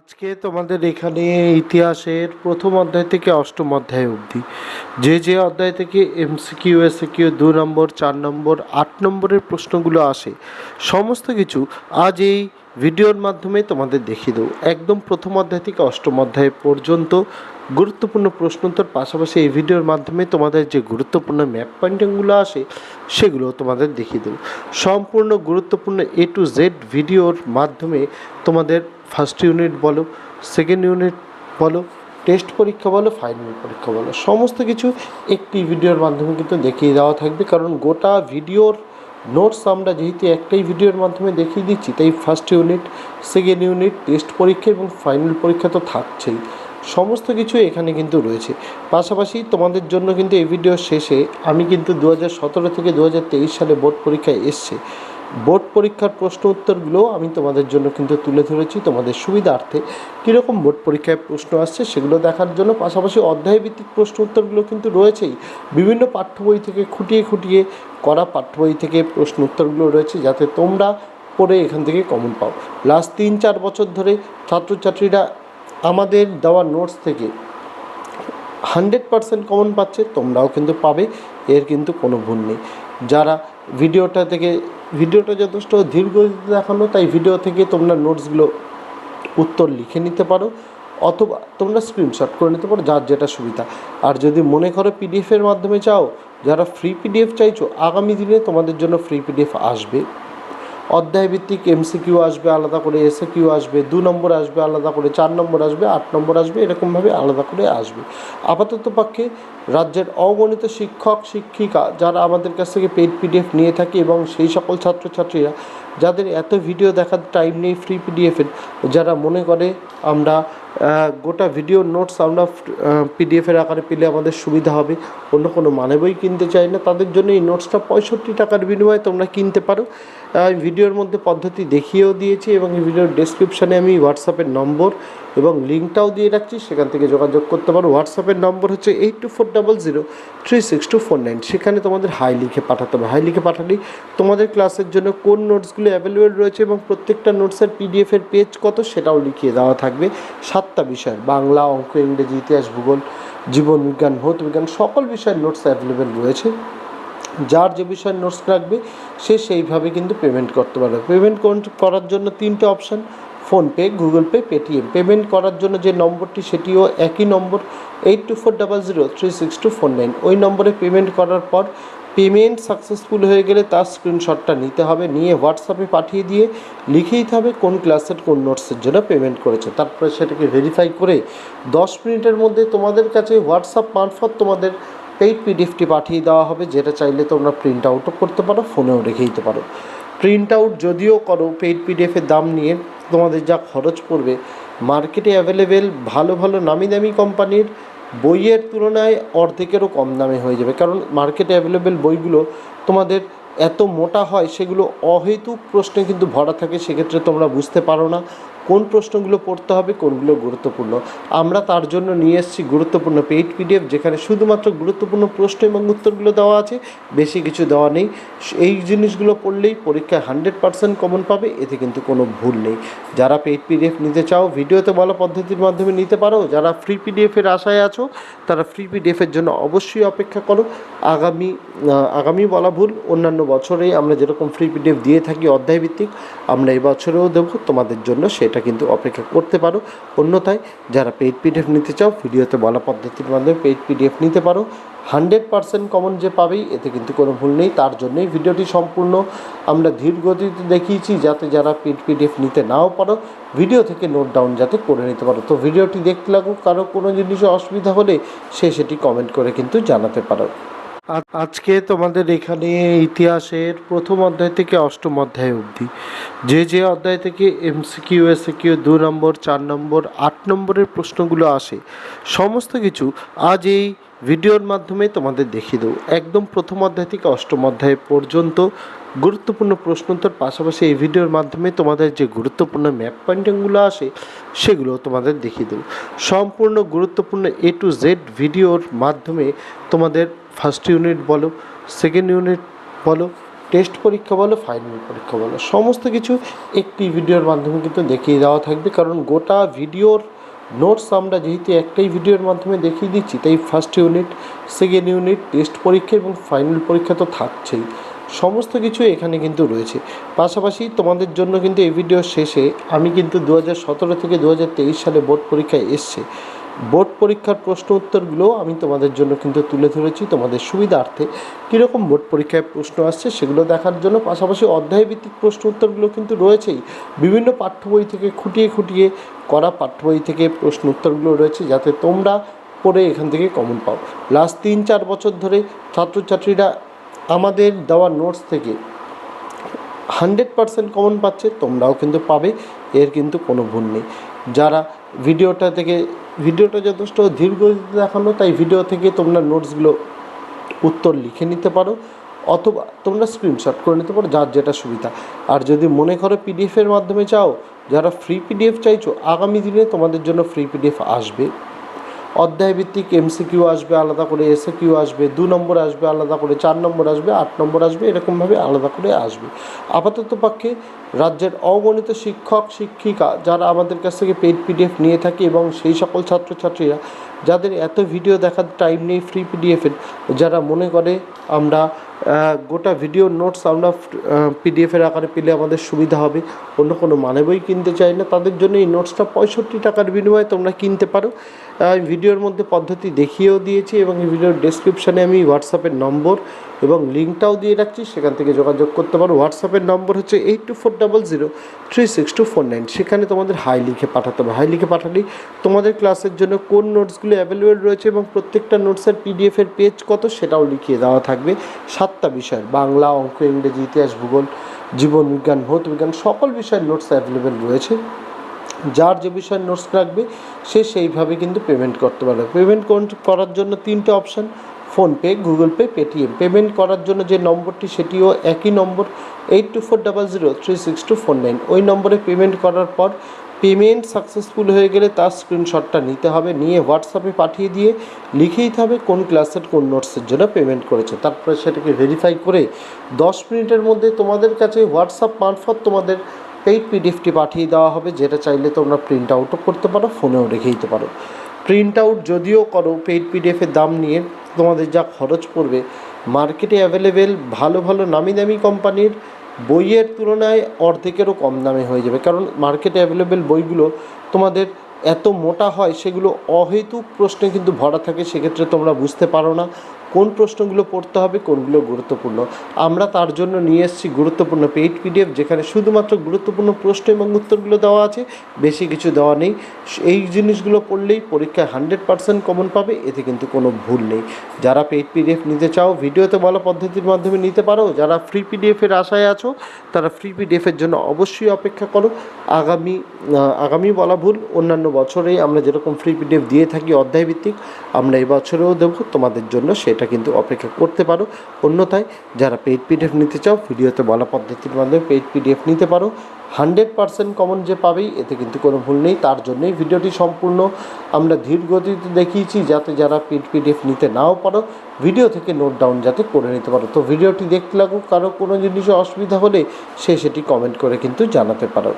আজকে তোমাদের এখানে ইতিহাসের প্রথম অধ্যায় থেকে অষ্টম অধ্যায় অবধি। যে যে অধ্যায় থেকে এমসিকিউ, এসিকিউ, দু নম্বর, চার নম্বর, আট নম্বরের প্রশ্নগুলো আসে, সমস্ত কিছু আজ এই ভিডিওর মাধ্যমে তোমাদের দেখিয়ে দেবো। একদম প্রথম অধ্যায় থেকে অষ্টম অধ্যায় পর্যন্ত গুরুত্বপূর্ণ প্রশ্নোত্তর, পাশাপাশি এই ভিডিওর মাধ্যমে তোমাদের যে গুরুত্বপূর্ণ ম্যাপ পয়েন্টিংগুলো আসে, সেগুলো তোমাদের দেখিয়ে দেবো। সম্পূর্ণ গুরুত্বপূর্ণ এ টু জেড ভিডিওর মাধ্যমে তোমাদের ফার্স্ট ইউনিট বলো সেকেন্ড ইউনিট বলো টেস্ট পরীক্ষা বলো ফাইনাল পরীক্ষা বলো, সমস্ত কিছু একটি ভিডিওর মাধ্যমে কিন্তু দেখিয়ে দেওয়া থাকবে। কারণ গোটা ভিডিওর নোটস আমরা যেহেতু একটাই ভিডিওর মাধ্যমে দেখিয়ে দিচ্ছি, তাই first unit second unit test পরীক্ষা এবং ফাইনাল পরীক্ষা তো থাকছেই। সমস্ত কিছু এখানে কিন্তু রয়েছে। পাশাপাশি তোমাদের জন্য কিন্তু এই ভিডিওর শেষে আমি কিন্তু দু হাজার সতেরো থেকে দু হাজার তেইশ সালে বোর্ড পরীক্ষায় এসছে। বোর্ড পরীক্ষার প্রশ্ন উত্তরগুলো আমি তোমাদের জন্য কিন্তু তুলে ধরেছি। তোমাদের সুবিধার্থে কীরকম বোর্ড পরীক্ষায় প্রশ্ন আসছে সেগুলো দেখার জন্য পাশাপাশি অধ্যায়ভিত্তিক প্রশ্ন উত্তরগুলো কিন্তু রয়েছেই। বিভিন্ন পাঠ্য বই থেকে খুঁটিয়ে খুঁটিয়ে করা পাঠ্য বই থেকে প্রশ্ন উত্তরগুলো রয়েছে যাতে তোমরা পড়ে এখান থেকে কমন পাও। লাস্ট তিন চার বছর ধরে ছাত্রছাত্রীরা আমাদের দেওয়া নোটস থেকে হান্ড্রেড পারসেন্ট কমন পাচ্ছে, তোমরাও কিন্তু পাবে, এর কিন্তু কোনো ভুল নেই। যারা ভিডিওটা থেকে, ভিডিওটা যথেষ্ট ধীরগতিতে দেখানো, তাই ভিডিও থেকে তোমরা নোটসগুলো উত্তর লিখে নিতে পারো অথবা তোমরা স্ক্রিনশট করে নিতে পারো যার যেটা সুবিধা। আর যদি মনে করো পিডিএফের মাধ্যমে চাও, যারা ফ্রি পিডিএফ চাইছো, আগামী দিনে তোমাদের জন্য ফ্রি পিডিএফ আসবে। অধ্যায়ভিত্তিক এমসিকিউ আসবে, আলাদা করে এসে কিউ আসবে, দু নম্বর আসবে, আলাদা করে চার নম্বর আসবে, আট নম্বর আসবে, এরকমভাবে আলাদা করে আসবে। আপাতত পক্ষে রাজ্যের অগণিত শিক্ষক, শিক্ষিকা যারা আমাদের কাছ থেকে পেড পিডিএফ নিয়ে থাকে এবং সেই সকল ছাত্রছাত্রীরা যাদের এত ভিডিও দেখার টাইম নেই ফ্রি পিডিএফের যারা মনে করে আমরা গোটা ভিডিও নোটস আমরা পিডিএফের আকারে পেলে আমাদের সুবিধা হবে, অন্য কোনো মানে বই কিনতে চাই না, তাদের জন্য এই নোটসটা পঁয়ষট্টি টাকার বিনিময়ে তোমরা কিনতে পারো। ভিডিওর মধ্যে পদ্ধতি দেখিয়েও দিয়েছি এবং এই ভিডিওর ডেসক্রিপশানে আমি হোয়াটসঅ্যাপের নম্বর এবং লিঙ্কটাও দিয়ে রাখছি, সেখান থেকে যোগাযোগ করতে পারো। হোয়াটসঅ্যাপের নম্বর হচ্ছে eight two four double zero three six two four nine সেখানে তোমাদের হাই লিখে পাঠাতে হবে। হাই লিখে পাঠালেই তোমাদের ক্লাসের জন্য কোন নোটসগুলো অ্যাভেলেবেল রয়েছে এবং প্রত্যেকটা নোটসের পিডিএফের পেজ কত সেটাও লিখিয়ে দেওয়া থাকবে। সাতটা বিষয়, বাংলা, অঙ্ক, ইংরেজি, ইতিহাস, ভূগোল, জীবন বিজ্ঞান, ভৌত বিজ্ঞান, সকল বিষয়ের নোটস অ্যাভেলেবেল রয়েছে। যার যে বিষয়ের নোটস রাখবে, সে সেইভাবে কিন্তু পেমেন্ট করতে পারবে। পেমেন্ট করার জন্য তিনটে option PhonePe, Google Pay, Paytm. Payment করার জন্য যে নম্বরটি, সেটিও একই নম্বর eight two four double zero three six two four nine ওই নম্বরে পেমেন্ট করার পর পেমেন্ট সাকসেসফুল হয়ে গেলে তার স্ক্রিনশটটা নিতে হবে, নিয়ে হোয়াটসঅ্যাপে পাঠিয়ে দিয়ে লিখে দিতে হবে কোন ক্লাসের কোন নোটসের জন্য পেমেন্ট করেছে। তারপরে সেটাকে ভেরিফাই করে দশ মিনিটের মধ্যে তোমাদের কাছে হোয়াটসঅ্যাপ মারফত তোমাদের পেইড পিডিএফটি পাঠিয়ে দেওয়া হবে, যেটা চাইলে তোমরা প্রিন্ট আউটও করতে পারো ফোনেও রেখে দিতে পারো। প্রিন্ট আউট যদিও করো পেইড পিডিএফের দাম নিয়ে তোমাদের যা খরচ পড়বে মার্কেটে অ্যাভেলেবেল ভালো ভালো নামি দামি কোম্পানির বইয়ের তুলনায় অর্ধেকেরও কম দামে হয়ে যাবে। কারণ মার্কেটে অ্যাভেলেবেল বইগুলো তোমাদের এত মোটা হয়, সেগুলো অহেতুক প্রশ্নে কিন্তু ভরা থাকে, সেক্ষেত্রে তোমরা বুঝতে পারো না। কোন প্রশ্নগুলো পড়তে হবে, কোনগুলো গুরুত্বপূর্ণ। আমরা তার জন্য নিয়ে এসেছি গুরুত্বপূর্ণ পেইড পিডিএফ যেখানে শুধুমাত্র গুরুত্বপূর্ণ প্রশ্ন এবং উত্তরগুলো দেওয়া আছে, বেশি কিছু দেওয়া নেই। এই জিনিসগুলো পড়লেই পরীক্ষায় হান্ড্রেড পার্সেন্ট কমন পাবে, এতে কিন্তু কোনো ভুল নেই। যারা পেইড পিডিএফ নিতে চাও, ভিডিওতে বলা পদ্ধতির মাধ্যমে নিতে পারো। যারা ফ্রি পিডিএফের আশায় আছো, তারা ফ্রি পিডিএফের জন্য অবশ্যই অপেক্ষা করো। আগামী আগামী বলা ভুল, অন্যান্য বছরেই আমরা যেরকম ফ্রি পিডিএফ দিয়ে থাকি অধ্যায়ভিত্তিক, আমরা এই বছরেও দেবো, তোমাদের জন্য সেটা কিন্তু অপেক্ষা করতে পারো। অন্যথায় যারা পেইড পিডিএফ নিতে চাও, ভিডিওতে বলা পদ্ধতির মাধ্যমে পেইড পিডিএফ নিতে পারো। হান্ড্রেড পার্সেন্ট কমন যে পাবেই, এতে কিন্তু কোনো ভুল নেই। তার জন্যই ভিডিওটি সম্পূর্ণ আমরা ধীর গতিতে দেখিয়েছি, যাতে যারা পেড পিডিএফ নিতে নাও পারো ভিডিও থেকে নোট ডাউন যাতে করে নিতে পারো। তো ভিডিওটি দেখতে লাগুক, কারও কোনো জিনিসে অসুবিধা হলে সে সেটি কমেন্ট করে কিন্তু জানাতে পারো। আজকে তোমাদের এখানে ইতিহাসের প্রথম অধ্যায় থেকে অষ্টম অধ্যায় অবধি। যে যে অধ্যায় থেকে এমসিকিউ এসিকিউ দু নম্বর, চার নম্বর, আট নম্বরের প্রশ্নগুলো আসে, সমস্ত কিছু আজ এই ভিডিওর মাধ্যমে তোমাদের দেখিয়ে দেবো। একদম প্রথম অধ্যায় থেকে অষ্টম অধ্যায় পর্যন্ত গুরুত্বপূর্ণ প্রশ্নোত্তর, পাশাপাশি এই ভিডিওর মাধ্যমে তোমাদের যে গুরুত্বপূর্ণ ম্যাপ পয়েন্টিংগুলো আসে, সেগুলো তোমাদের দেখিয়ে দেবো। সম্পূর্ণ গুরুত্বপূর্ণ এ টু জেড ভিডিওর মাধ্যমে তোমাদের ফার্স্ট ইউনিট বলো সেকেন্ড ইউনিট বলো টেস্ট পরীক্ষা বলো ফাইনাল পরীক্ষা বলো, সমস্ত কিছু একটি ভিডিওর মাধ্যমে কিন্তু দেখিয়ে দেওয়া থাকবে। কারণ গোটা ভিডিওর নোটস আমরা যেহেতু একটাই ভিডিওর মাধ্যমে দেখিয়ে দিচ্ছি, তাই first unit second unit test পরীক্ষা এবং ফাইনাল পরীক্ষা তো থাকছেই। সমস্ত কিছু এখানে কিন্তু রয়েছে। পাশাপাশি তোমাদের জন্য কিন্তু এই ভিডিওর শেষে আমি কিন্তু দু হাজার সতেরো থেকে দু হাজার তেইশ সালে বোর্ড পরীক্ষায় এসছে। বোর্ড পরীক্ষার প্রশ্ন উত্তরগুলো আমি তোমাদের জন্য কিন্তু তুলে ধরেছি তোমাদের সুবিধার্থে। কীরকম বোর্ড পরীক্ষায় প্রশ্ন আসছে সেগুলো দেখার জন্য পাশাপাশি অধ্যায়ভিত্তিক প্রশ্ন উত্তরগুলো কিন্তু রয়েছেই। বিভিন্ন পাঠ্য বই থেকে খুঁটিয়ে খুঁটিয়ে করা পাঠ্য বই থেকে প্রশ্ন উত্তরগুলো রয়েছে যাতে তোমরা পড়ে এখান থেকে কমন পাও। লাস্ট তিন চার বছর ধরে ছাত্রছাত্রীরা আমাদের দেওয়া নোটস থেকে হান্ড্রেড পারসেন্ট কমন পাচ্ছে, তোমরাও কিন্তু পাবে, এর কিন্তু কোনো ভুল নেই। যারা ভিডিওটা থেকে, ভিডিওটা যথেষ্ট ধীরগতিতে দেখানো তাই ভিডিও থেকে তোমরা নোটসগুলো উত্তর লিখে নিতে পারো, অথবা তোমরা স্ক্রিনশট করে নিতে পারো যার যেটা সুবিধা। আর যদি মনে করো পিডিএফের মাধ্যমে চাও, যারা ফ্রি পিডিএফ চাইছো, আগামী দিনে তোমাদের জন্য ফ্রি পিডিএফ আসবে। অধ্যায়ভিত্তিক এমসিকিউ আসবে, আলাদা করে এসে কিউ আসবে, দু নম্বর আসবে, আলাদা করে চার নম্বর আসবে, আট নম্বর আসবে, এরকমভাবে আলাদা করে আসবে। আপাতত পক্ষে রাজ্যের অগণিত শিক্ষক, শিক্ষিকা যারা আমাদের কাছ থেকে পেড পিডিএফ নিয়ে থাকে এবং সেই সকল ছাত্রছাত্রীরা যাদের এত ভিডিও দেখার টাইম নেই ফ্রি পিডিএফের যারা মনে করে আমরা গোটা ভিডিও নোটস আমরা পিডিএফের আকারে পেলে আমাদের সুবিধা হবে, অন্য কোনো মানে বই কিনতে চাই না, তাদের জন্য এই নোটসটা পঁয়ষট্টি টাকার বিনিময়ে তোমরা কিনতে পারো। ভিডিওর মধ্যে পদ্ধতি দেখিয়েও দিয়েছি এবং এই ভিডিওর ডেসক্রিপশানে আমি হোয়াটসঅ্যাপের নম্বর এবং লিঙ্কটাও দিয়ে রাখছি, সেখান থেকে যোগাযোগ করতে পারো। হোয়াটসঅ্যাপের নম্বর হচ্ছে eight two four double zero three six two four nine সেখানে তোমাদের হাই লিখে পাঠাতে হবে। হাই লিখে পাঠালেই তোমাদের ক্লাসের জন্য কোন নোটসগুলো অ্যাভেলেবেল রয়েছে এবং প্রত্যেকটা নোটসের পিডিএফের পেজ কত সেটাও লিখিয়ে দেওয়া থাকবে। সাতটা বিষয়ের বাংলা, অঙ্ক, ইংরেজি, ইতিহাস, ভূগোল, জীবন বিজ্ঞান, ভৌত বিজ্ঞান, সকল বিষয়ের নোটস অ্যাভেলেবেল রয়েছে। যার যে বিষয়ে নোটস রাখবে, সে সেইভাবে কিন্তু পেমেন্ট করতে পারবে। পেমেন্ট করার জন্য তিনটে option PhonePe, Google Pay, Paytm. Payment করার জন্য যে নম্বরটি, সেটিও একই নম্বর eight two four double zero three six two four nine ওই নম্বরে পেমেন্ট করার পর পেমেন্ট সাকসেসফুল হয়ে গেলে তার স্ক্রিনশটটা নিতে হবে, নিয়ে হোয়াটসঅ্যাপে পাঠিয়ে দিয়ে লিখে দিতে হবে কোন ক্লাসের কোন নোটসের জন্য পেমেন্ট করেছে। তারপরে সেটাকে ভেরিফাই করে দশ মিনিটের মধ্যে তোমাদের কাছে হোয়াটসঅ্যাপ মারফত তোমাদের পেইড পিডিএফটি পাঠিয়ে দেওয়া হবে, যেটা চাইলে তোমরা প্রিন্ট আউটও করতে পারো, ফোনেও রেখে দিতে পারো। প্রিন্ট আউট যদিও করো পেইড পিডিএফের দাম নিয়ে তোমাদের যা খরচ পড়বে, মার্কেটে অ্যাভেলেবেল ভালো ভালো নামি দামি কোম্পানির বইয়ের তুলনায় অর্ধেকেরও কম দামে হয়ে যাবে। কারণ মার্কেটে অ্যাভেলেবেল বইগুলো তোমাদের এত মোটা হয়, সেগুলো অহেতুক প্রশ্নে কিন্তু ভরা থাকে, সেক্ষেত্রে তোমরা বুঝতে পারো না। কোন প্রশ্নগুলো পড়তে হবে, কোনগুলো গুরুত্বপূর্ণ। আমরা তার জন্য নিয়ে এসেছি গুরুত্বপূর্ণ পেইড পিডিএফ যেখানে শুধুমাত্র গুরুত্বপূর্ণ প্রশ্ন এবং উত্তরগুলো দেওয়া আছে, বেশি কিছু দেওয়া নেই। এই জিনিসগুলো পড়লেই পরীক্ষায় হান্ড্রেড পার্সেন্ট কমন পাবে, এতে কিন্তু কোনো ভুল নেই। যারা পেইড পিডিএফ নিতে চাও, ভিডিওতে বলা পদ্ধতির মাধ্যমে নিতে পারো। যারা ফ্রি পিডিএফের আশায় আছো, তারা ফ্রি পিডিএফের জন্য অবশ্যই অপেক্ষা করো। আগামী আগামী বলা ভুল, অন্যান্য বছরেই আমরা যেরকম ফ্রি পিডিএফ দিয়ে থাকি অধ্যায়ভিত্তিক, আমরা এই বছরেও দেবো, তোমাদের জন্য সেটা কিন্তু অপেক্ষা করতে পারো। অন্যথায় যারা পেইড পিডিএফ নিতে চাও, ভিডিওতে বলা পদ্ধতির মাধ্যমে পেইড পিডিএফ নিতে পারো। হান্ড্রেড পার্সেন্ট কমন যে পাবেই, এতে কিন্তু কোনো ভুল নেই। তার জন্যই ভিডিওটি সম্পূর্ণ আমরা ধীর গতিতে দেখিয়েছি, যাতে যারা পেড পিডিএফ নিতে নাও পারো, ভিডিও থেকে নোট ডাউন যাতে করে নিতে পারো। তো ভিডিওটি দেখতে লাগুক, কারও কোনো জিনিসে অসুবিধা হলে সে সেটি কমেন্ট করে কিন্তু জানাতে পারো।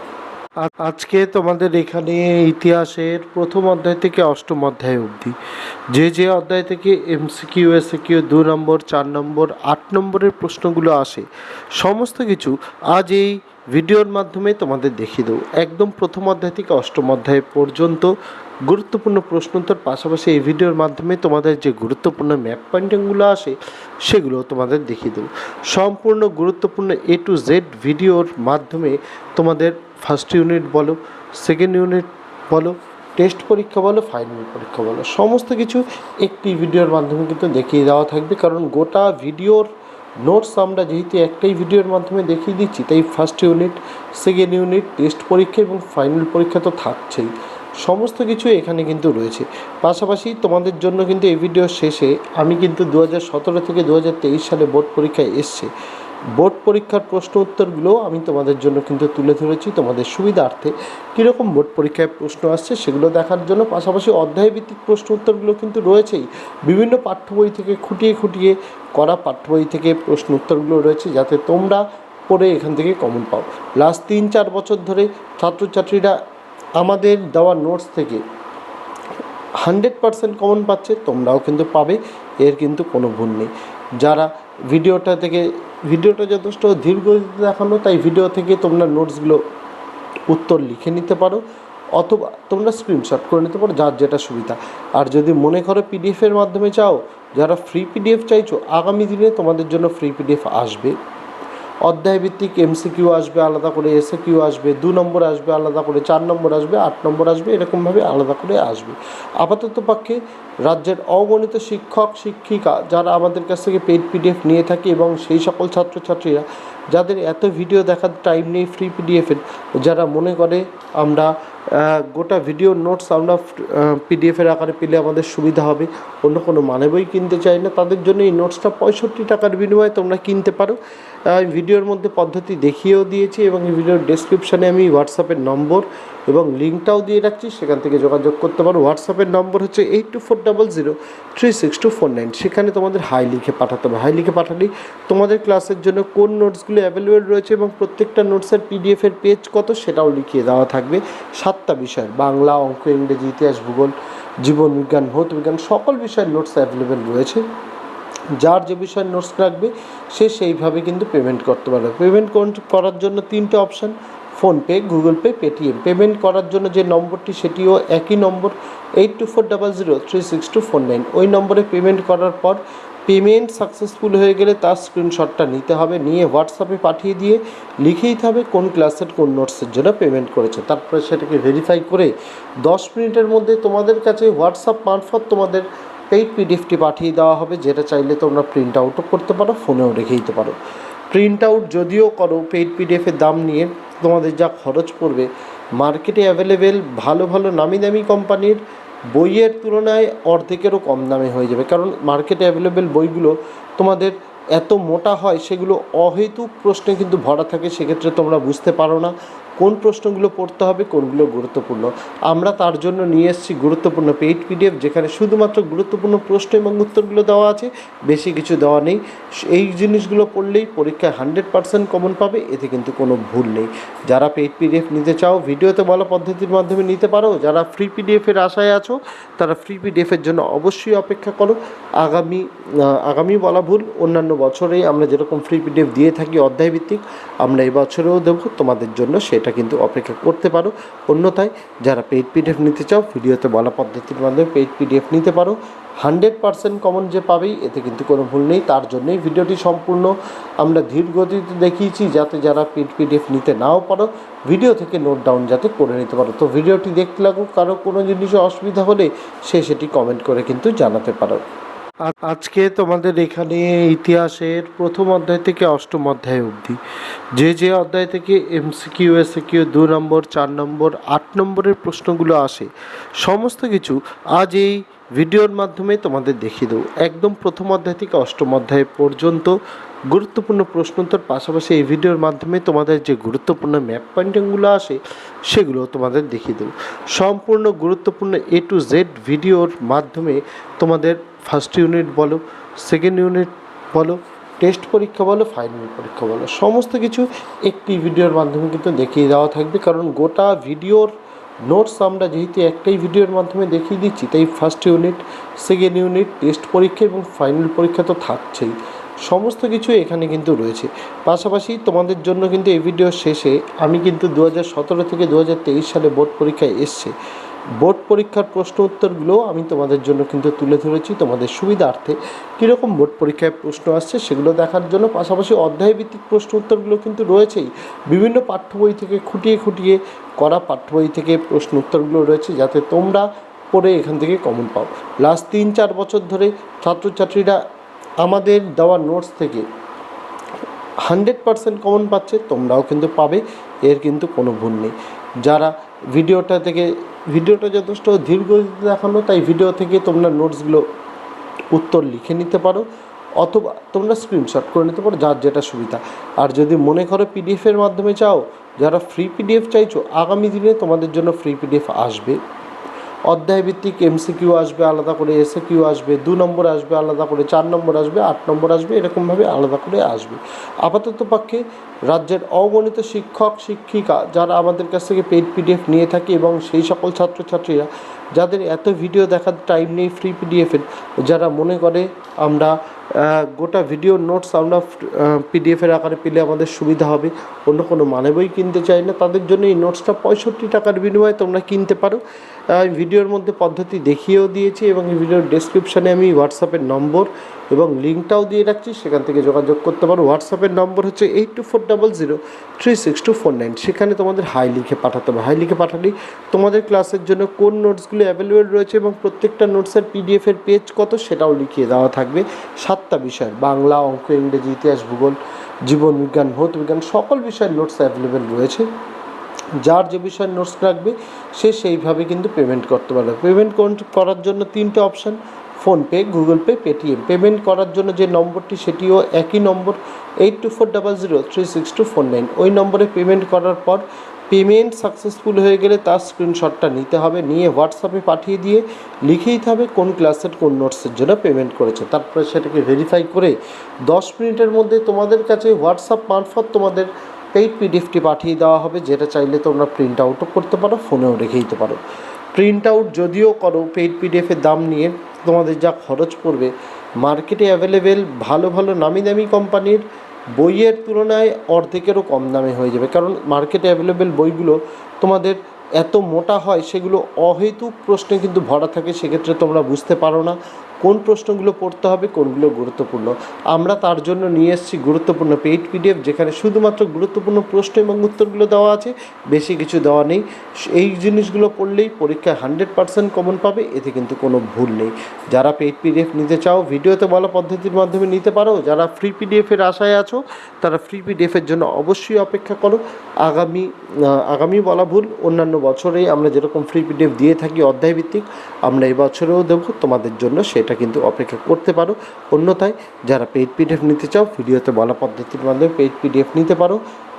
আজকে তোমাদের এখানে ইতিহাসের প্রথম অধ্যায় থেকে অষ্টম অধ্যায় অবধি। যে যে অধ্যায় থেকে এমসিকিউ এসিকিউ দু নম্বর, চার নম্বর, আট নম্বরের প্রশ্নগুলো আসে, সমস্ত কিছু আজ এই ভিডিওর মাধ্যমে তোমাদের দেখিয়ে দেবো। একদম প্রথম অধ্যায় থেকে অষ্টম অধ্যায় পর্যন্ত গুরুত্বপূর্ণ প্রশ্নোত্তর, পাশাপাশি এই ভিডিওর মাধ্যমে তোমাদের যে গুরুত্বপূর্ণ ম্যাপ পয়েন্টিংগুলো আসে সেগুলো তোমাদের দেখিয়ে দেবো। সম্পূর্ণ গুরুত্বপূর্ণ এ টু জেড ভিডিওর মাধ্যমে তোমাদের ফার্স্ট ইউনিট বলো সেকেন্ড ইউনিট বলো টেস্ট পরীক্ষা বলো ফাইনাল পরীক্ষা বলো, সমস্ত কিছু একটি ভিডিওর মাধ্যমে কিন্তু দেখিয়ে দেওয়া থাকবে। কারণ গোটা ভিডিওর নোটস আমরা যেহেতু একটাই ভিডিওর মাধ্যমে দেখিয়ে দিচ্ছি, তাই first unit second unit test পরীক্ষা এবং ফাইনাল পরীক্ষা তো থাকছেই। সমস্ত কিছু এখানে কিন্তু রয়েছে। পাশাপাশি তোমাদের জন্য কিন্তু এই ভিডিও শেষে আমি কিন্তু দু থেকে দু সালে বোর্ড পরীক্ষায় এসছে। বোর্ড পরীক্ষার প্রশ্ন উত্তরগুলো আমি তোমাদের জন্য কিন্তু তুলে ধরেছি। তোমাদের সুবিধার্থে কীরকম বোর্ড পরীক্ষায় প্রশ্ন আসছে সেগুলো দেখার জন্য পাশাপাশি অধ্যায়ভিত্তিক প্রশ্ন উত্তরগুলো কিন্তু রয়েছেই। বিভিন্ন পাঠ্য বই থেকে খুঁটিয়ে খুঁটিয়ে করা পাঠ্য বই থেকে প্রশ্ন উত্তরগুলো রয়েছে যাতে তোমরা পড়ে এখান থেকে কমন পাও। লাস্ট তিন চার বছর ধরে ছাত্রছাত্রীরা আমাদের দেওয়া নোটস থেকে হান্ড্রেড পারসেন্ট কমন পাচ্ছে, তোমরাও কিন্তু পাবে, এর কিন্তু কোনো ভুল নেই। যারা ভিডিওটা থেকে ভিডিওটা যথেষ্ট গতিতে দেখানো, তাই ভিডিও থেকে তোমরা নোটসগুলো উত্তর লিখে নিতে পারো অথবা তোমরা স্ক্রিনশট করে নিতে পারো যার যেটা সুবিধা। আর যদি মনে করো পিডিএফের মাধ্যমে চাও, যারা ফ্রি পিডিএফ চাইছো, আগামী দিনে তোমাদের জন্য ফ্রি পিডিএফ আসবে। অধ্যায়ভিত্তিক এমসিকিউ আসবে, আলাদা করে এসে কিউ আসবে, দু নম্বর আসবে, আলাদা করে চার নম্বর আসবে, আট নম্বর আসবে, এরকমভাবে আলাদা করে আসবে। আপাতত পক্ষে রাজ্যের অগণিত শিক্ষক, শিক্ষিকা যারা আমাদের কাছ থেকে পেড পিডিএফ নিয়ে থাকে এবং সেই সকল ছাত্রছাত্রীরা, যাদের এত ভিডিও দেখার টাইম নেই ফ্রি পিডিএফের যারা মনে করে আমরা গোটা ভিডিও নোটস আমরা পিডিএফের আকারে পেলে আমাদের সুবিধা হবে। অন্য কোনো মানে বই কিনতে চাই না। তাদের জন্য এই নোটসটা পঁয়ষট্টি টাকার বিনিময়ে তোমরা কিনতে পারো। ভিডিওর মধ্যে পদ্ধতি দেখিয়েও দিয়েছি এবং এই ভিডিওর ডেসক্রিপশানে আমি হোয়াটসঅ্যাপের নম্বর এবং লিঙ্কটাও দিয়ে রাখছি। সেখান থেকে যোগাযোগ করতে পারো। হোয়াটসঅ্যাপের নম্বর হচ্ছে eight two four double zero three six two four nine সেখানে তোমাদের হাই লিখে পাঠাতে হবে। হাই লিখে পাঠালেই তোমাদের ক্লাসের জন্য কোন নোটসগুলো অ্যাভেলেবেল রয়েছে এবং প্রত্যেকটা নোটসের পিডিএফের পেজ কত সেটাও লিখিয়ে দেওয়া থাকবে। সাতটা বিষয়, বাংলা অঙ্ক, ইংরেজি, ইতিহাস, ভূগোল, জীবন বিজ্ঞান, ভৌত বিজ্ঞান, সকল বিষয়ের নোটস অ্যাভেলেবেল রয়েছে। যার যে বিষয়ের নোটস রাখবে, সে সেইভাবে কিন্তু পেমেন্ট করতে পারবে। পেমেন্ট করার জন্য তিনটে option PhonePe Google Pay Paytm payment করার জন্য যে নম্বরটি, সেটিও একই নম্বর eight two four double zero three six two four nine ওই নম্বরে পেমেন্ট করার পর পেমেন্ট সাকসেসফুল হয়ে গেলে তার স্ক্রিনশটটা নিতে হবে, নিয়ে হোয়াটসঅ্যাপে পাঠিয়ে দিয়ে লিখেই দিতে হবে কোন ক্লাসের, কোন নোটসের জন্য পেমেন্ট করেছে। তারপরে সেটাকে ভেরিফাই করে দশ মিনিটের মধ্যে তোমাদের কাছে হোয়াটসঅ্যাপ মারফত তোমাদের পেইড পিডিএফটি পাঠিয়ে দেওয়া হবে, যেটা চাইলে তোমরা প্রিন্ট আউটও করতে পারো ফোনেও রেখে দিতে পারো। প্রিন্ট আউট যদিও করো পেইড পিডিএফের দাম নিয়ে তোমাদের যা খরচ পড়বে মার্কেটে অ্যাভেলেবেল ভালো ভালো নামি দামি কোম্পানির বইয়ের তুলনায় অর্ধেকেরও কম দামে হয়ে যাবে। কারণ মার্কেটে অ্যাভেলেবেল বইগুলো তোমাদের এত মোটা হয়, সেগুলো অহেতুক প্রশ্নে কিন্তু ভরা থাকে, সেক্ষেত্রে তোমরা বুঝতে পারো না। কোন প্রশ্নগুলো পড়তে হবে, কোনগুলো গুরুত্বপূর্ণ। আমরা তার জন্য নিয়ে এসেছি গুরুত্বপূর্ণ পেইড পিডিএফ, যেখানে শুধুমাত্র গুরুত্বপূর্ণ প্রশ্ন এবং উত্তরগুলো দেওয়া আছে, বেশি কিছু দেওয়া নেই। এই জিনিসগুলো পড়লেই পরীক্ষায় হান্ড্রেড পার্সেন্ট কমন পাবে, এতে কিন্তু কোনো ভুল নেই। যারা পেইড পিডিএফ নিতে চাও, ভিডিওতে বলা পদ্ধতির মাধ্যমে নিতে পারো। যারা ফ্রি পিডিএফের আশায় আছো, তারা ফ্রি পিডিএফের জন্য অবশ্যই অপেক্ষা করো। আগামী আগামী বলা ভুল, অন্যান্য বছরেই আমরা যেরকম ফ্রি পিডিএফ দিয়ে থাকি অধ্যায়ভিত্তিক, আমরা এই বছরেও দেবো, তোমাদের জন্য সেটা কিন্তু অপেক্ষা করতে পারো। অন্যথায়, যারা পেইড পিডিএফ নিতে চাও, ভিডিওতে বলা পদ্ধতির মাধ্যমে পেইড পিডিএফ নিতে পারো। হান্ড্রেড পার্সেন্ট কমন যে পাবেই, এতে কিন্তু কোনো ভুল নেই। তার জন্যই ভিডিওটি সম্পূর্ণ আমরা ধীর গতিতে দেখিয়েছি, যাতে যারা পেড পিডিএফ নিতে নাও পারো ভিডিও থেকে নোট ডাউন যাতে করে নিতে পারো। তো ভিডিওটি দেখতে লাগুক, কারও কোনো জিনিসে অসুবিধা হলে সে সেটি কমেন্ট করে কিন্তু জানাতে পারো। আজকে তোমাদের এখানে ইতিহাসের প্রথম অধ্যায় থেকে অষ্টম অধ্যায় অবধি। যে যে অধ্যায় থেকে এমসিকিউ এসিকিউ দু নম্বর, চার নম্বর, আট নম্বরের প্রশ্নগুলো আসে, সমস্ত কিছু আজ এই ভিডিওর মাধ্যমে তোমাদের দেখিয়ে দেবো। একদম প্রথম অধ্যায় থেকে অষ্টম অধ্যায় পর্যন্ত গুরুত্বপূর্ণ প্রশ্নোত্তর পাশাপাশি এই ভিডিওর মাধ্যমে তোমাদের যে গুরুত্বপূর্ণ ম্যাপ পয়েন্টিংগুলো আসে, সেগুলো তোমাদের দেখিয়ে দেবো। সম্পূর্ণ গুরুত্বপূর্ণ এ টু জেড ভিডিওর মাধ্যমে তোমাদের ফার্স্ট ইউনিট বলো সেকেন্ড ইউনিট বলো টেস্ট পরীক্ষা বলো ফাইনাল পরীক্ষা বলো, সমস্ত কিছু একটি ভিডিওর মাধ্যমে কিন্তু দেখিয়ে দেওয়া থাকবে। কারণ গোটা ভিডিওর নোটস আমরা যেহেতু একটাই ভিডিওর মাধ্যমে দেখিয়ে দিচ্ছি, তাই first unit second unit test পরীক্ষা এবং ফাইনাল পরীক্ষা তো থাকছেই। সমস্ত কিছু এখানে কিন্তু রয়েছে। পাশাপাশি তোমাদের জন্য কিন্তু এই ভিডিও শেষে আমি কিন্তু দু হাজার সতেরো থেকে দু হাজার তেইশ সালে বোর্ড পরীক্ষায় এসছে। বোর্ড পরীক্ষার প্রশ্ন উত্তরগুলো আমি তোমাদের জন্য কিন্তু তুলে ধরেছি তোমাদের সুবিধার্থে। কীরকম বোর্ড পরীক্ষায় প্রশ্ন আসছে সেগুলো দেখার জন্য পাশাপাশি অধ্যায়ভিত্তিক প্রশ্ন উত্তরগুলো কিন্তু রয়েছেই। বিভিন্ন পাঠ্য বই থেকে খুঁটিয়ে খুঁটিয়ে করা পাঠ্য বই থেকে প্রশ্ন উত্তরগুলো রয়েছে যাতে তোমরা পড়ে এখান থেকে কমন পাও। লাস্ট তিন চার বছর ধরে ছাত্রছাত্রীরা আমাদের দেওয়া নোটস থেকে হান্ড্রেড পার্সেন্ট কমন পাচ্ছে, তোমরাও কিন্তু পাবে, এর কিন্তু কোনো ভুল নেই। যারা ভিডিওটা থেকে, ভিডিওটা যথেষ্ট গতিতে দেখানো, তাই ভিডিও থেকে তোমরা নোটসগুলো উত্তর লিখে নিতে পারো, অথবা তোমরা স্ক্রিনশট করে নিতে পারো, যার যেটা সুবিধা। আর যদি মনে করো পিডিএফের মাধ্যমে চাও, যারা ফ্রি পিডিএফ চাইছো, আগামী দিনে তোমাদের জন্য ফ্রি পিডিএফ আসবে। অধ্যায়ভিত্তিক এমসিকিউ আসবে, আলাদা করে এসে কিউ আসবে, দু নম্বর আসবে, আলাদা করে চার নম্বর আসবে, আট নম্বর আসবে, এরকমভাবে আলাদা করে আসবে। আপাতত পক্ষে রাজ্যের অগণিত শিক্ষক, শিক্ষিকা যারা আমাদের কাছ থেকে পেড পিডিএফ নিয়ে থাকে এবং সেই সকল ছাত্রছাত্রীরা যাদের এত ভিডিও দেখার টাইম নেই ফ্রি পিডিএফের যারা মনে করে আমরা গোটা ভিডিও নোটস আমরা পিডিএফের আকারে পেলে আমাদের সুবিধা হবে, অন্য কোনো মানে বই কিনতে চাই না, তাদের জন্য এই নোটসটা পঁয়ষট্টি টাকার বিনিময়ে তোমরা কিনতে পারো। ভিডিওর মধ্যে পদ্ধতি দেখিয়েও দিয়েছি এবং এই ভিডিওর ডেসক্রিপশানে আমি হোয়াটসঅ্যাপের নম্বর এবং লিঙ্কটাও দিয়ে রাখছি, সেখান থেকে যোগাযোগ করতে পারো। হোয়াটসঅ্যাপের নম্বর হচ্ছে eight two four double zero three six two four nine সেখানে তোমাদের হাই লিখে পাঠাতে হবে। হাই লিখে পাঠালেই তোমাদের ক্লাসের জন্য কোন নোটসগুলো অ্যাভেলেবেল রয়েছে এবং প্রত্যেকটা নোটসের পিডিএফের পেজ কত সেটাও লিখিয়ে দেওয়া থাকবে। সাতটা বিষয়, বাংলা, অঙ্ক, ইংরেজি, ইতিহাস, ভূগোল, জীবন বিজ্ঞান, ভৌত বিজ্ঞান, সকল বিষয়ের নোটস অ্যাভেলেবেল রয়েছে। যার যে বিষয়ের নোটস রাখবে, সে সেইভাবে কিন্তু পেমেন্ট করতে পারবে। পেমেন্ট করার জন্য তিনটে option PhonePe, Google Pay, Paytm. Payment করার জন্য যে নম্বরটি, সেটিও একই নম্বর eight two four double zero three six two four nine ওই নম্বরে পেমেন্ট করার পর পেমেন্ট সাকসেসফুল হয়ে গেলে তার স্ক্রিনশটটা নিতে হবে, নিয়ে হোয়াটসঅ্যাপে পাঠিয়ে দিয়ে লিখে দিতে হবে কোন ক্লাসের, কোন নোটসের জন্য পেমেন্ট করেছে। তারপরে সেটাকে ভেরিফাই করে দশ মিনিটের মধ্যে তোমাদের কাছে হোয়াটসঅ্যাপ মারফত তোমাদের পেইড পিডিএফটি পাঠিয়ে দেওয়া হবে, যেটা চাইলে তোমরা প্রিন্ট আউটও করতে পারো, ফোনেও রেখে দিতে পারো। প্রিন্ট আউট যদিও করো পেইড পিডিএফের দাম নিয়ে তোমাদের যা খরচ পড়বে মার্কেটে অ্যাভেলেবেল ভালো ভালো, নামি দামি কোম্পানির বইয়ের তুলনায় অর্ধেকেরও কম দামে হয়ে যাবে। কারণ মার্কেটে অ্যাভেলেবেল বইগুলো তোমাদের এত মোটা হয়, সেগুলো অহেতুক প্রশ্নে কিন্তু ভরা থাকে, সেক্ষেত্রে তোমরা বুঝতে পারো না। কোন প্রশ্নগুলো পড়তে হবে, কোনগুলো গুরুত্বপূর্ণ। আমরা তার জন্য নিয়ে এসেছি গুরুত্বপূর্ণ পেইড পিডিএফ, যেখানে শুধুমাত্র গুরুত্বপূর্ণ প্রশ্ন এবং উত্তরগুলো দেওয়া আছে, বেশি কিছু দেওয়া নেই। এই জিনিসগুলো পড়লেই পরীক্ষায় হান্ড্রেড পার্সেন্ট কমন পাবে, এতে কিন্তু কোনো ভুল নেই। যারা পেইড পিডিএফ নিতে চাও, ভিডিওতে বলা পদ্ধতির মাধ্যমে নিতে পারো। যারা ফ্রি পিডিএফের আশায় আছো, তারা ফ্রি পিডিএফের জন্য অবশ্যই অপেক্ষা করো। আগামী আগামী বলা ভুল, অন্যান্য বছরেই আমরা যেরকম ফ্রি পিডিএফ দিয়ে থাকি অধ্যায়ভিত্তিক, আমরা এই বছরেও দেবো, তোমাদের জন্য সেটা কিন্তু অপেক্ষা করতে পারো। অন্যথায় যারা পেইড পিডিএফ নিতে চাও, ভিডিওতে বলা পদ্ধতির মাধ্যমে পেইড পিডিএফ নিতে পারো।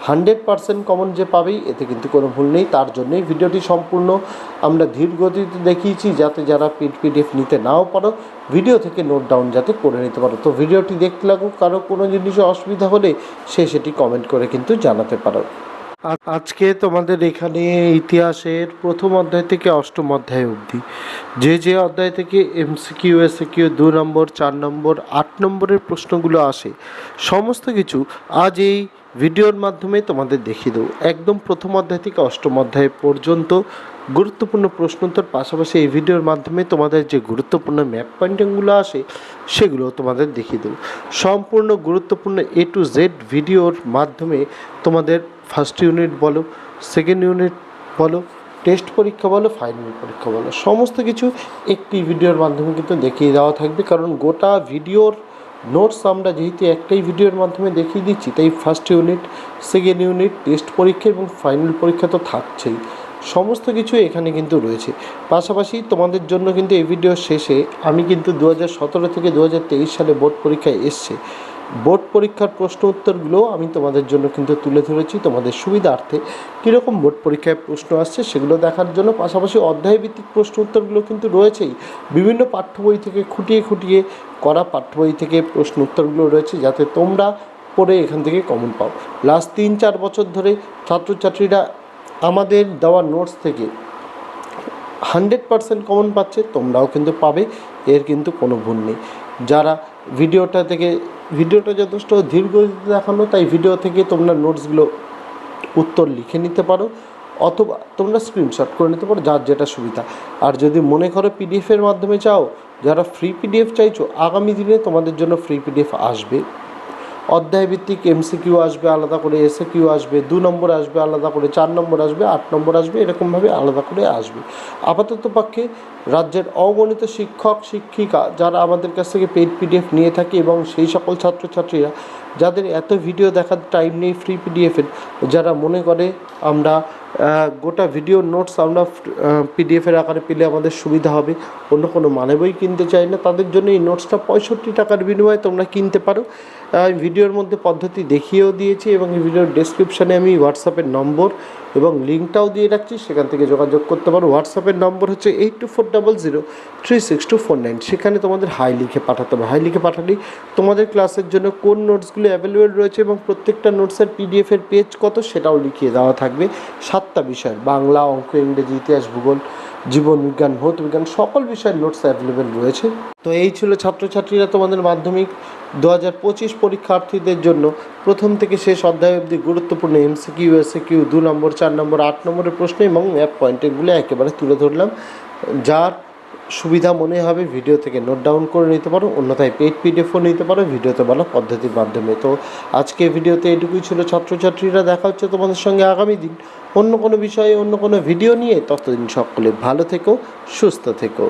হান্ড্রেড পার্সেন্ট কমন যে পাবেই, এতে কিন্তু কোনো ভুল নেই। তার জন্যই ভিডিওটি সম্পূর্ণ আমরা ধীর গতিতে দেখিয়েছি, যাতে যারা পেড পিডিএফ নিতে নাও পারো ভিডিও থেকে নোট ডাউন যাতে করে নিতে পারো। তো ভিডিওটি দেখতে লাগুক, কারও কোনো জিনিসে অসুবিধা হলে সে সেটি কমেন্ট করে কিন্তু জানাতে পারো। আজকে তোমাদের এখানে ইতিহাসের প্রথম অধ্যায় থেকে অষ্টম অধ্যায় অবধি। যে যে অধ্যায় থেকে এমসিকিউ, এসিকিউ, দু নম্বর, চার নম্বর, আট নম্বরের প্রশ্নগুলো আসে, সমস্ত কিছু আজ এই ভিডিওর মাধ্যমে তোমাদের দেখিয়ে দেবো। একদম প্রথম অধ্যায় থেকে অষ্টম অধ্যায় পর্যন্ত গুরুত্বপূর্ণ প্রশ্নোত্তর, পাশাপাশি এই ভিডিওর মাধ্যমে তোমাদের যে গুরুত্বপূর্ণ ম্যাপ পয়েন্টিংগুলো আসে, সেগুলো তোমাদের দেখিয়ে দেবো। সম্পূর্ণ গুরুত্বপূর্ণ এ টু জেড ভিডিওর মাধ্যমে তোমাদের ফার্স্ট ইউনিট বলো সেকেন্ড ইউনিট বলো টেস্ট পরীক্ষা বলো ফাইনাল পরীক্ষা বলো, সমস্ত কিছু একটি ভিডিওর মাধ্যমে কিন্তু দেখিয়ে দেওয়া থাকবে। কারণ গোটা ভিডিওর নোটস আমরা যেহেতু একটাই ভিডিওর মাধ্যমে দেখিয়ে দিচ্ছি, তাই first unit second unit test পরীক্ষা এবং ফাইনাল পরীক্ষা তো থাকছেই। সমস্ত কিছু এখানে কিন্তু রয়েছে। পাশাপাশি তোমাদের জন্য কিন্তু এই ভিডিওর শেষে আমি কিন্তু দু হাজার সতেরো থেকে দু হাজার তেইশ সালে বোর্ড পরীক্ষায় এসছে। বোর্ড পরীক্ষার প্রশ্ন উত্তরগুলো আমি তোমাদের জন্য কিন্তু তুলে ধরেছি তোমাদের সুবিধার্থে। কীরকম বোর্ড পরীক্ষায় প্রশ্ন আসছে সেগুলো দেখার জন্য পাশাপাশি অধ্যায়ভিত্তিক প্রশ্ন উত্তরগুলো কিন্তু রয়েছেই। বিভিন্ন পাঠ্য বই থেকে খুঁটিয়ে খুঁটিয়ে করা পাঠ্য বই থেকে প্রশ্ন উত্তরগুলো রয়েছে যাতে তোমরা পড়ে এখান থেকে কমন পাও। লাস্ট তিন চার বছর ধরে ছাত্রছাত্রীরা আমাদের দেওয়া নোটস থেকে হান্ড্রেড পার্সেন্ট কমন পাচ্ছে, তোমরাও কিন্তু পাবে, এর কিন্তু কোনো ভুল নেই। যারা ভিডিওটা থেকে, ভিডিওটা যথেষ্ট গতিতে দেখানো তাই ভিডিও থেকে তোমরা নোটসগুলো উত্তর লিখে নিতে পারো, অথবা তোমরা স্ক্রিনশট করে নিতে পারো, যার যেটা সুবিধা। আর যদি মনে করো পিডিএফের মাধ্যমে চাও, যারা ফ্রি পিডিএফ চাইছো, আগামী দিনে তোমাদের জন্য ফ্রি পিডিএফ আসবে। অধ্যায়ভিত্তিক এমসিকিউ আসবে, আলাদা করে এসে কিউ আসবে, দু নম্বর আসবে, আলাদা করে চার নম্বর আসবে, আট নম্বর আসবে, এরকমভাবে আলাদা করে আসবে। আপাতত পক্ষে রাজ্যের অগণিত শিক্ষক, শিক্ষিকা যারা আমাদের কাছ থেকে পেড পিডিএফ নিয়ে থাকে এবং সেই সকল ছাত্রছাত্রীরা যাদের এত ভিডিও দেখার টাইম নেই ফ্রি পিডিএফের যারা মনে করে আমরা গোটা ভিডিও নোটস আমরা পিডিএফের আকারে পেলে আমাদের সুবিধা হবে, অন্য কোনো মানে বই কিনতে চাই না, তাদের জন্য এই নোটসটা পঁয়ষট্টি টাকার বিনিময়ে তোমরা কিনতে পারো। ভিডিওর মধ্যে পদ্ধতি দেখিয়েও দিয়েছি এবং এই ভিডিওর ডেসক্রিপশানে আমি হোয়াটসঅ্যাপের নম্বর এবং লিঙ্কটাও দিয়ে রাখছি, সেখান থেকে যোগাযোগ করতে পারো। হোয়াটসঅ্যাপের নম্বর হচ্ছে eight two four double zero three six two four nine সেখানে তোমাদের হাই লিখে পাঠাতে হবে। হাই লিখে পাঠালেই তোমাদের ক্লাসের জন্য কোন নোটসগুলো অ্যাভেলেবেল রয়েছে এবং প্রত্যেকটা নোটসের পিডিএফের পেজ কত সেটাও লিখিয়ে দেওয়া থাকবে। সাতটা বিষয়, বাংলা, অঙ্ক, ইংরেজি, ইতিহাস, ভূগোল, জীবন বিজ্ঞান, ভৌত বিজ্ঞান, সকল বিষয়ের নোটস অ্যাভেলেবেল রয়েছে। তো এই ছিল ছাত্রছাত্রীরা তোমাদের মাধ্যমিক দু হাজার পঁচিশ পরীক্ষার্থীদের জন্য প্রথম থেকে শেষ অধ্যায় অবধি গুরুত্বপূর্ণ এমসিকিউ এসিকিউ দু নম্বর, চার নম্বর, আট নম্বরের প্রশ্ন এবং ম্যাপ পয়েন্টেরগুলো একেবারে তুলে ধরলাম। যার সুবিধা মনে হবে ভিডিও থেকে নোট ডাউন করে নিতে পারো, অন্যথায় পেড পিডিএফও নিতে পারো ভিডিওতে বলা পদ্ধতির মাধ্যমে। তো আজকে ভিডিওতে এটুকুই ছিল ছাত্রছাত্রীরা, দেখা হচ্ছে তোমাদের সঙ্গে আগামী দিন অন্য কোনো বিষয়ে, অন্য কোনো ভিডিও নিয়ে। ততদিন সকলে ভালো থেকো, সুস্থ থেকো।